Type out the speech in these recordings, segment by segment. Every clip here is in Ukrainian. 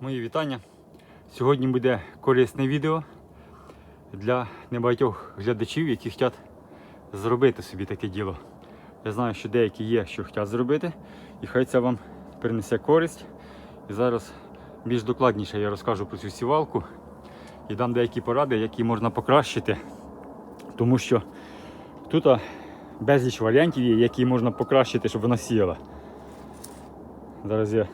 Мої вітання. Сьогодні буде корисне відео для небагатьох глядачів, які хочуть зробити собі таке діло. Я знаю, що деякі є, що хочуть зробити, і хай це вам принесе користь. І зараз більш докладніше я розкажу про цю сівалку і дам деякі поради, які можна покращити. Тому що тут безліч варіантів є, які можна покращити, щоб вона сіяла. Зараз я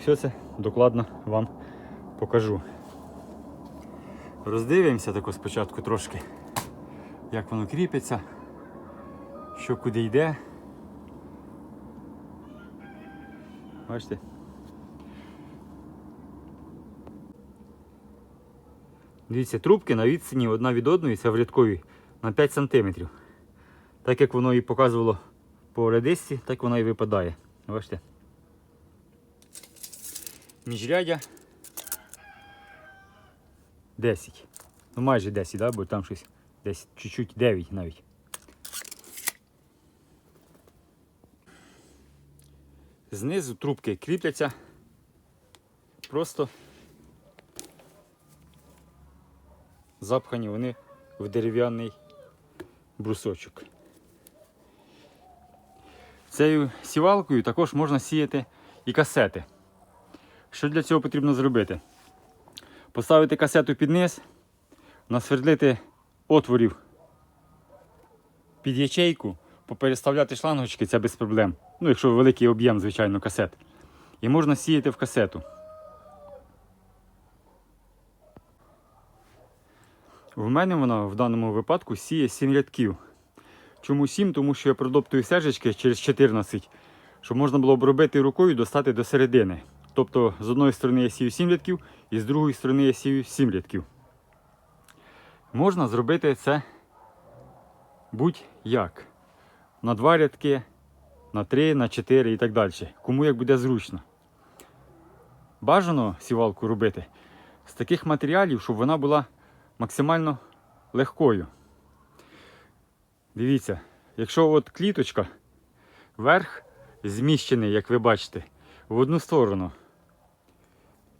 все це докладно вам покажу. Роздивимося тако спочатку трошки, як воно кріпиться, що куди йде. Бачите? Дивіться, трубки на відстані одна від одної, це в рядковій, на 5 см. Так як воно і показувало по редисці, так воно і випадає. Бачите? Міжрядя 10. Ну майже 10, да? бо там щось десь чуть-чуть 9 навіть. Знизу трубки кріпляться просто запхані вони в дерев'яний брусочок. Цією сівалкою також можна сіяти і касети. Що для цього потрібно зробити? Поставити касету під низ, насвердлити отворів під ячейку, попереставляти шлангочки, це без проблем. Ну, якщо великий об'єм, звичайно, касет. І можна сіяти в касету. В мене вона в даному випадку сіє 7 рядків. Чому 7? Тому що я продоптую стежечки через 14, щоб можна було б робити рукою достати до середини. Тобто з одної сторони я сію 7 рядків, і з другої сторони я сію 7 рядків. Можна зробити це будь-як. На 2 рядки, на 3, на 4 і так далі. Кому як буде зручно. Бажано сівалку робити з таких матеріалів, щоб вона була максимально легкою. Дивіться, якщо от кліточка, верх зміщений, як ви бачите, в одну сторону.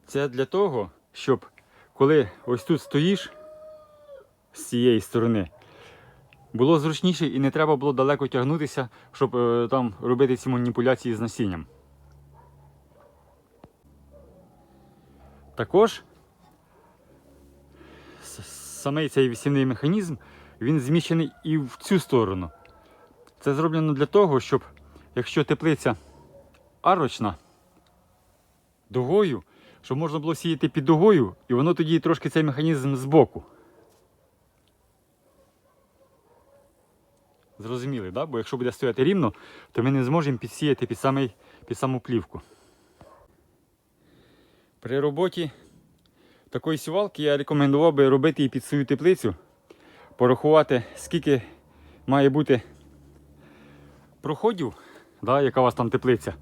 Це для того, щоб коли ось тут стоїш з цієї сторони, було зручніше і не треба було далеко тягнутися, щоб е, там робити ці маніпуляції з насінням. Також с- самий цей вісівний механізм він зміщений і в цю сторону. Це зроблено для того, щоб якщо теплиця арочна дугою, щоб можна було сіяти під дугою, і воно тоді трошки цей механізм збоку. Зрозуміли, да? бо якщо буде стояти рівно, то ми не зможемо підсіяти під, самий, під саму плівку. При роботі такої сівалки я рекомендував би робити її під свою теплицю, порахувати, скільки має бути проходів, да, яка у вас там теплиця.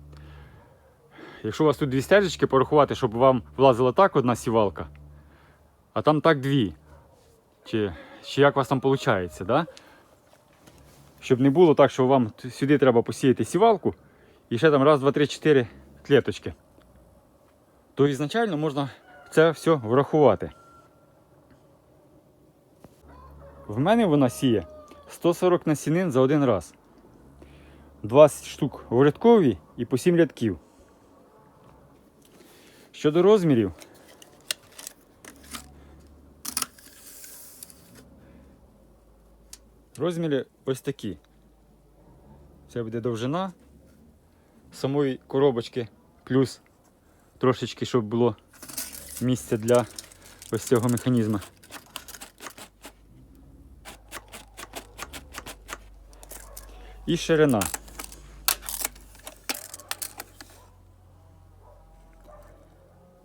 Якщо у вас тут дві стежечки, порахувати, щоб вам влазила так одна сівалка, а там так дві. Чи, чи як у вас там виходить, да? Щоб не було так, що вам сюди треба посіяти сівалку і ще там раз, два, три, чотири клеточки. То ізначально можна це все врахувати. В мене вона сіє 140 насінин за один раз. 20 штук в рядковій і по 7 рядків. Щодо розмірів, розміри ось такі. Це буде довжина самої коробочки, плюс трошечки, щоб було місце для ось цього механізму. І ширина.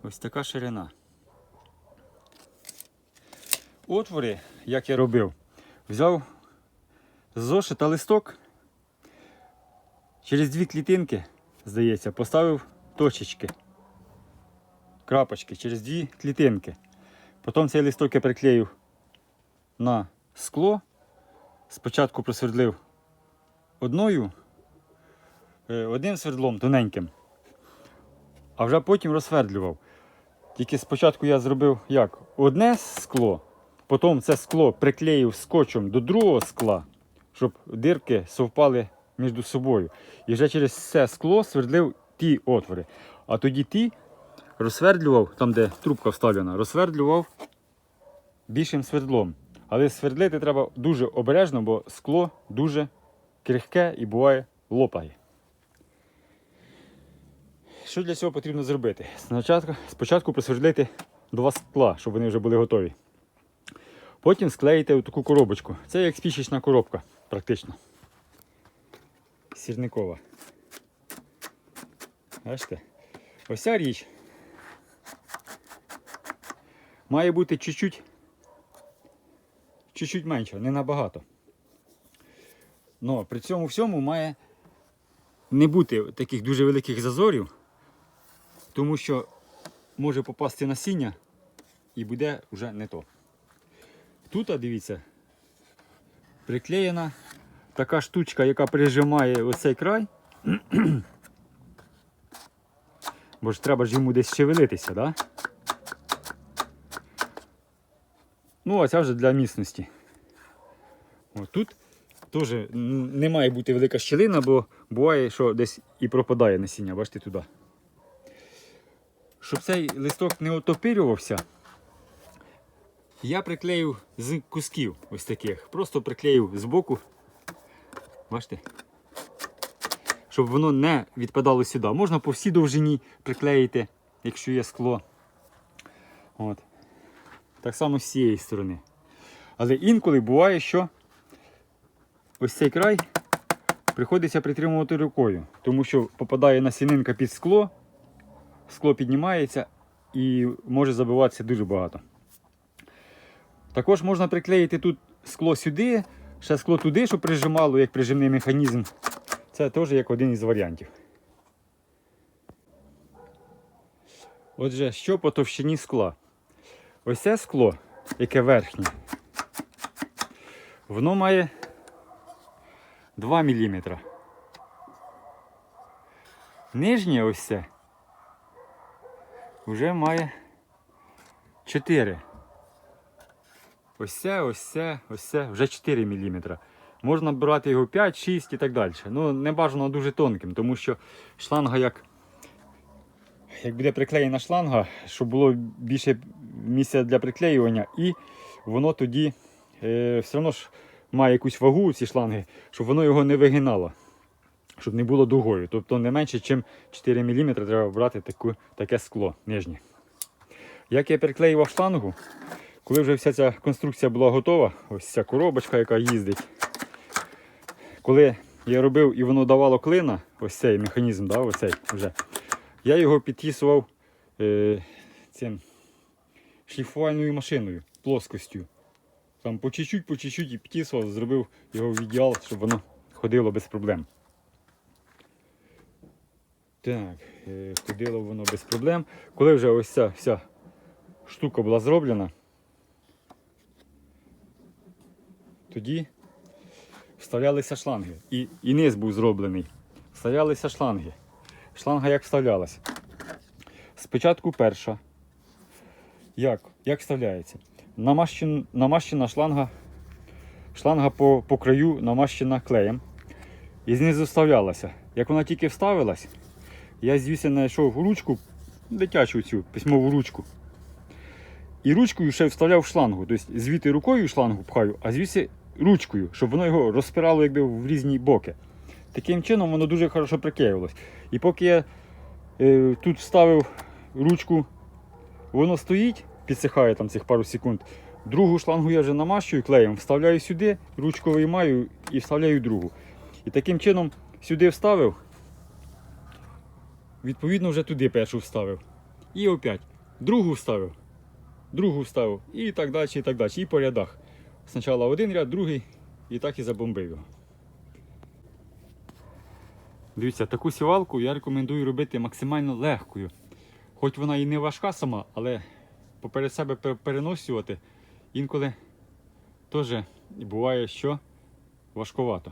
Ось така ширина. Отвори, як я робив, взяв з зошита листок, через дві клітинки, здається, поставив точечки, крапочки через дві клітинки. Потім цей листок я приклеїв на скло. Спочатку просвердлив одною, е, одним свердлом тоненьким, а вже потім розсвердлював. Тільки спочатку я зробив як? Одне скло, потім це скло приклеїв скотчем до другого скла, щоб дирки совпали між собою. І вже через це скло свердлив ті отвори. А тоді ті розсвердлював, там де трубка вставлена, розсвердлював більшим свердлом. Але свердлити треба дуже обережно, бо скло дуже крихке і буває лопає. Що для цього потрібно зробити? Спочатку, спочатку просвердлити два скла, щоб вони вже були готові. Потім склеїти у таку коробочку. Це як спічечна коробка, практично. Сірникова. Бачите? Ось ця річ має бути чуть-чуть чуть-чуть менше, не набагато. Но при цьому всьому має не бути таких дуже великих зазорів, тому що може попасти насіння і буде вже не то. Тут, дивіться, приклеєна така штучка, яка прижимає оцей край. Бо ж треба ж йому десь шевелитися, да? Ну, а ця вже для міцності. Тут теж не має бути велика щілина, бо буває, що десь і пропадає насіння, бачите туди. Щоб цей листок не отопирювався, я приклеїв з кусків ось таких. Просто приклеїв з боку. Бачите? Щоб воно не відпадало сюди. Можна по всій довжині приклеїти, якщо є скло. От. Так само з цієї сторони. Але інколи буває, що ось цей край приходиться притримувати рукою, тому що попадає насінинка під скло, скло піднімається і може забиватися дуже багато. Також можна приклеїти тут скло сюди, ще скло туди, щоб прижимало як прижимний механізм. Це теж як один із варіантів. Отже, що по товщині скла? Ось це скло, яке верхнє, воно має 2 мм. Нижнє ось це вже має 4. Ось це, ось це, ось це, вже 4 мм. Можна брати його 5, 6 і так далі. Ну, не бажано дуже тонким, тому що шланга як як буде приклеєна шланга, щоб було більше місця для приклеювання, і воно тоді е, все одно ж має якусь вагу ці шланги, щоб воно його не вигинало, щоб не було дугою. Тобто не менше, ніж 4 мм треба брати таку, таке скло нижнє. Як я приклеював шлангу, коли вже вся ця конструкція була готова, ось ця коробочка, яка їздить, коли я робив і воно давало клина, ось цей механізм, да, ось вже, я його підтісував е, цим шліфувальною машиною, плоскостю. Там по чуть-чуть, по чуть-чуть і підтісував, зробив його в ідеал, щоб воно ходило без проблем. Так, е, ходило воно без проблем. Коли вже ось ця вся штука була зроблена, тоді вставлялися шланги. І, і низ був зроблений. Вставлялися шланги. Шланга як вставлялася? Спочатку перша. Як? Як вставляється? Намащен, намащена шланга. Шланга по, по краю намащена клеєм. І знизу вставлялася. Як вона тільки вставилась, я звідси знайшов ручку, дитячу цю письмову ручку. І ручкою ще вставляв в шлангу. Тобто звідти рукою шлангу пхаю, а звідси ручкою, щоб воно його розпирало якби в різні боки. Таким чином воно дуже хорошо приклеювалось. І поки я е, тут вставив ручку, воно стоїть, підсихає там цих пару секунд. Другу шлангу я вже намащую клеєм, вставляю сюди, ручку виймаю і вставляю другу. І таким чином сюди вставив, відповідно вже туди першу вставив. І опять другу вставив, другу вставив і так далі, і так далі. І по рядах. Спочатку один ряд, другий, і так і забомбив його. Дивіться, таку сівалку я рекомендую робити максимально легкою. Хоч вона і не важка сама, але поперед себе переносювати інколи теж буває, що важкувато.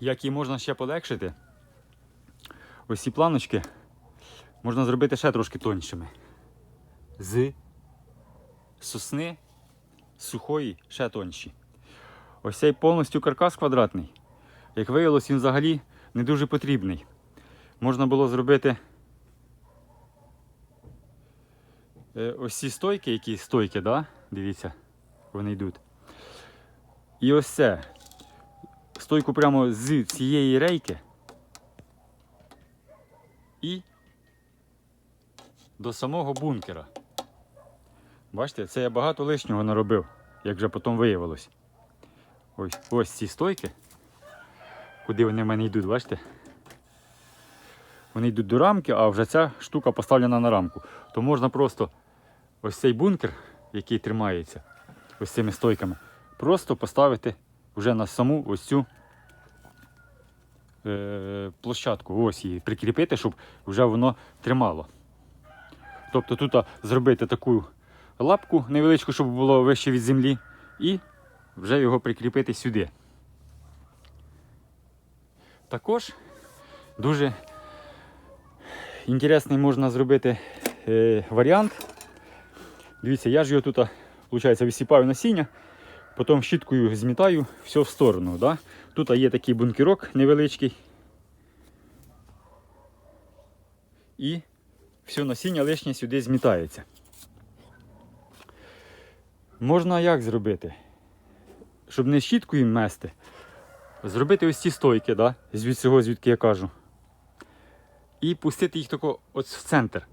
Як її можна ще полегшити? Ось ці планочки можна зробити ще трошки тоншими. З сосни сухої ще тонші. Ось цей повністю каркас квадратний. Як виявилось, він взагалі не дуже потрібний. Можна було зробити е, ось ці стойки, які стойки, да? дивіться, вони йдуть. І ось це. Стойку прямо з цієї рейки. І до самого бункера. Бачите, це я багато лишнього наробив, як вже потім виявилось. Ось, ось ці стойки, куди вони в мене йдуть, бачите? Вони йдуть до рамки, а вже ця штука поставлена на рамку. То можна просто ось цей бункер, який тримається ось цими стойками, просто поставити вже на саму ось цю площадку. Ось її прикріпити, щоб вже воно тримало. Тобто тут зробити таку лапку невеличку, щоб було вище від землі, і вже його прикріпити сюди. Також дуже інтересний можна зробити е, варіант. Дивіться, я ж його тут, виходить, висипаю насіння, потім щіткою змітаю все в сторону. Да? Тут є такий бункерок невеличкий. І все насіння лишнє сюди змітається. Можна як зробити? Щоб не щіткою мести, зробити ось ці стойки, да? звід цього, звідки я кажу. І пустити їх тако ось в центр.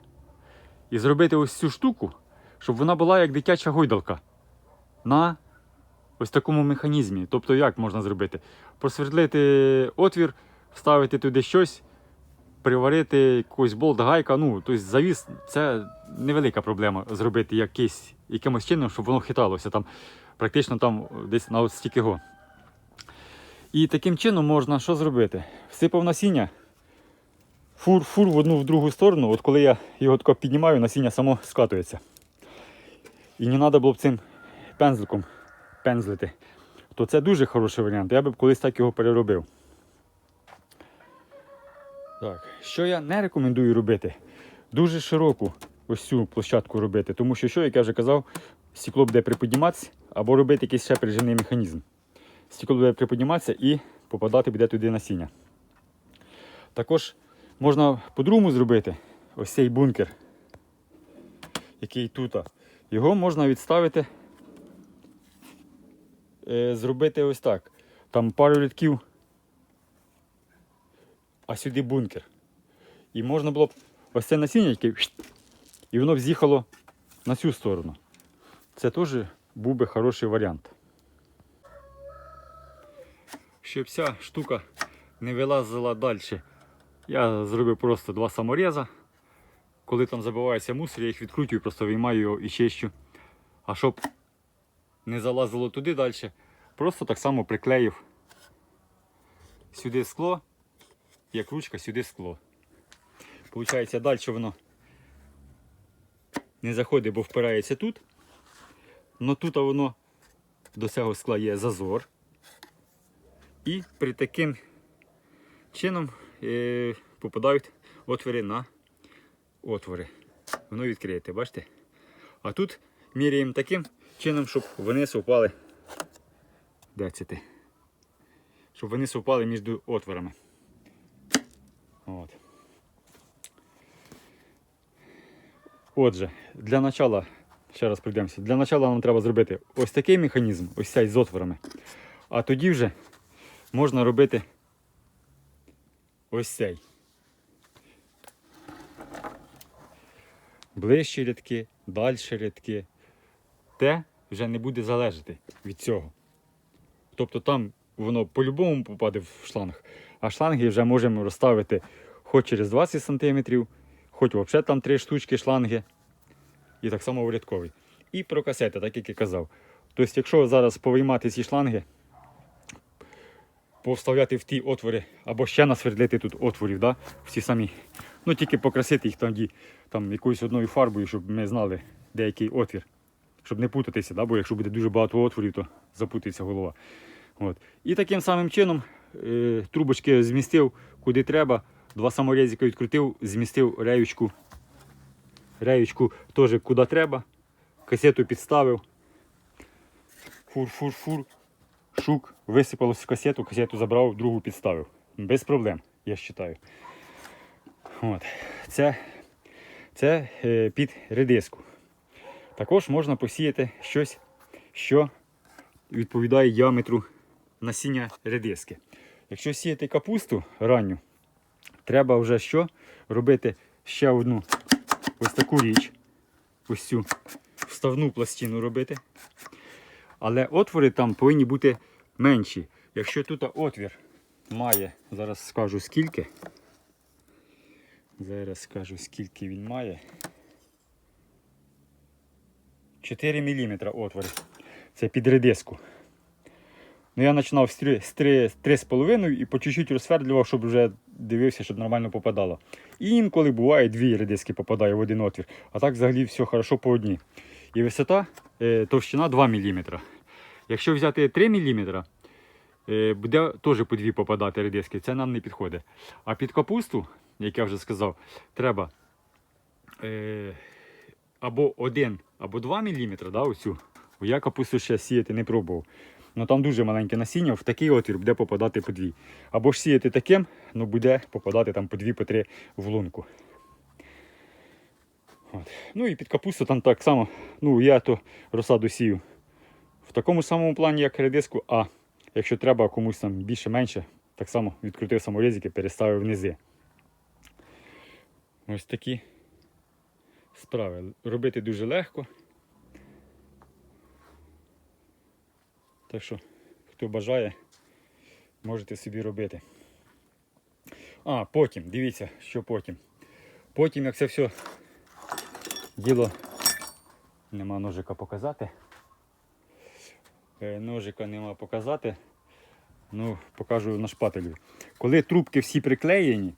І зробити ось цю штуку, щоб вона була як дитяча гойдалка. На ось такому механізмі. Тобто, як можна зробити? Просвердлити отвір, вставити туди щось, приварити якийсь болт, гайка. Ну, тобто завіс це невелика проблема зробити якийсь, якимось чином, щоб воно хиталося там, практично там десь на ось стільки го. І таким чином можна що зробити? Всипав насіння, фур, фур в одну в другу сторону. От коли я його тако піднімаю, насіння само скатується. І не треба було б цим пензликом пензлити. То це дуже хороший варіант. Я би колись так його переробив. Так, що я не рекомендую робити? Дуже широку ось цю площадку робити, тому що, що, як я вже казав, стекло буде приподніматися або робити якийсь ще прижимний механізм. Стекло буде приподніматися і попадати буде туди насіння. Також можна по-другому зробити ось цей бункер, який тут. Його можна відставити, зробити ось так. Там пару рядків, а сюди бункер. І можна було б ось це насіння, і воно б з'їхало на цю сторону. Це теж був би хороший варіант. Щоб ця штука не вилазила далі, я зробив просто два саморіза. Коли там забивається мусор, я їх відкручую, просто виймаю його і чищу. А щоб не залазило туди далі, просто так само приклеїв сюди скло, як ручка сюди скло. Получається, далі воно не заходить, бо впирається тут. Но тут воно до цього скла є зазор. І при таким чином е, попадають отвори на отвори. Воно відкриєте, бачите? А тут міряємо таким чином, щоб вони совпали. Де це ти? Щоб вони совпали між отворами. От. Отже, для начала, ще раз пройдемося, для начала нам треба зробити ось такий механізм, ось цей з отворами. А тоді вже можна робити ось цей. Ближчі рядки, далі рядки. Те вже не буде залежати від цього. Тобто там воно по-любому попаде в шланг, а шланги вже можемо розставити хоч через 20 см, хоч взагалі там три штучки шланги. І так само урядковий. І про касети, так як я казав. Тобто, якщо зараз повиймати ці шланги, повставляти в ті отвори, або ще насвердлити тут отворів, да? всі самі. Ну тільки покрасити їх там, там якоюсь одною фарбою, щоб ми знали, де який отвір. Щоб не путатися, да? бо якщо буде дуже багато отворів, то запутається голова. От. І таким самим чином е, трубочки змістив куди треба, два саморізика відкрутив, змістив реючку Реючку теж куди треба. Касету підставив. Фур-фур-фур. Шук, висипалось в касету, касету забрав, другу підставив. Без проблем, я вважаю. От. Це, це е, під редиску. Також можна посіяти щось, що відповідає діаметру насіння редиски. Якщо сіяти капусту ранню, треба вже що? Робити ще одну ось таку річ. Ось цю вставну пластину робити. Але отвори там повинні бути менші. Якщо тут отвір має, зараз скажу скільки. Зараз скажу скільки він має. 4 мм отвори. Це під редиску. Ну, я починав з 3, з 3, з 3,5 і по чуть-чуть розсвердлював, щоб вже дивився, щоб нормально попадало. І інколи буває дві редиски попадає в один отвір. А так взагалі все хорошо по одній. І висота, е, товщина 2 мм. Якщо взяти 3 мм, е, буде теж по дві попадати редиски. Це нам не підходить. А під капусту, як я вже сказав, треба е, або 1, або 2 мм, да, оцю. Я капусту ще сіяти не пробував. Ну там дуже маленьке насіння, в такий отвір буде попадати по дві. Або ж сіяти таким, ну буде попадати там по дві, по три в лунку. От. Ну і під капусту там так само, ну я то розсаду сію в такому самому плані, як редиску, а якщо треба комусь там більше-менше, так само відкрутив саморізики, переставив внизи. Ось такі справи. Робити дуже легко. Так що, хто бажає, можете собі робити. А, потім, дивіться, що потім. Потім, як це все діло, нема ножика показати. Е, Ножика нема показати. Ну, покажу на шпателю. Коли трубки всі приклеєні,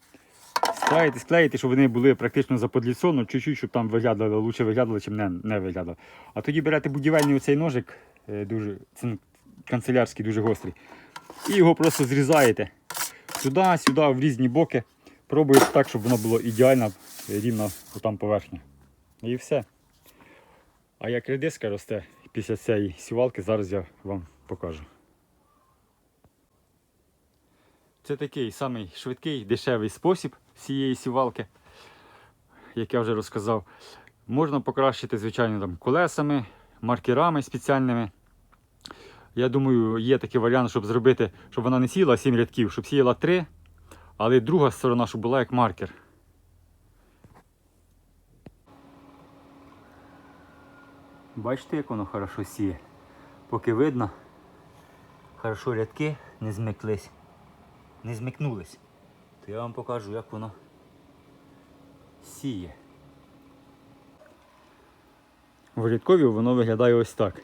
склеїти, склеїти, щоб вони були практично заподліцону, чуть-чуть, щоб там виглядало, лучше виглядало, чим не, не виглядало. А тоді берете будівельний оцей ножик, е, дуже, це канцелярський, дуже гострий. І його просто зрізаєте туди, сюди, в різні боки. Пробуєте так, щоб воно було ідеально рівно там поверхня. І все. А як редиска росте після цієї сівалки, зараз я вам покажу. Це такий самий швидкий, дешевий спосіб цієї сівалки, як я вже розказав. Можна покращити, звичайно, там, колесами, маркерами спеціальними. Я думаю, є такий варіант, щоб зробити, щоб вона не сіяла 7 рядків, щоб сіяла 3, але друга сторона, щоб була як маркер. Бачите, як воно хорошо сіє. Поки видно, хорошо рядки не змиклись, не змикнулись. То я вам покажу, як воно сіє. В рядкові воно виглядає ось так.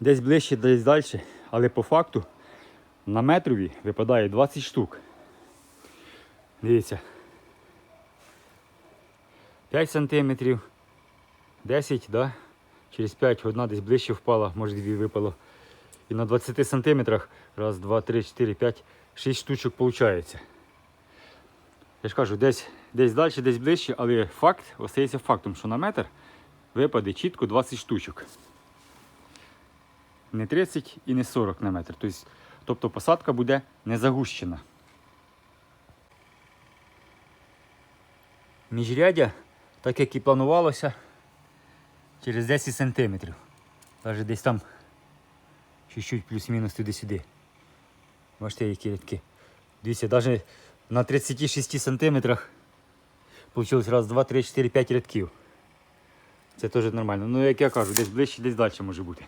Десь ближче, десь далі, але по факту на метрові випадає 20 штук. Дивіться. 5 сантиметрів, 10, да? через 5 одна десь ближче впала, може дві випало. І на 20 сантиметрах, раз, два, три, чотири, п'ять, 6 штучок виходить. Я ж кажу, десь, десь далі, десь ближче, але факт остається фактом, що на метр випаде чітко 20 штучок. Не 30 і не 40 на метр. Тобто, тобто посадка буде не загущена. Міжрядя, так як і планувалося, через 10 сантиметрів. Навіть десь там чуть-чуть плюс-мінус туди-сюди. Бачите, які рядки. Дивіться, навіть на 36 сантиметрах вийшло раз, два, три, чотири, п'ять рядків. Це теж нормально. Ну, як я кажу, десь ближче, десь далі може бути.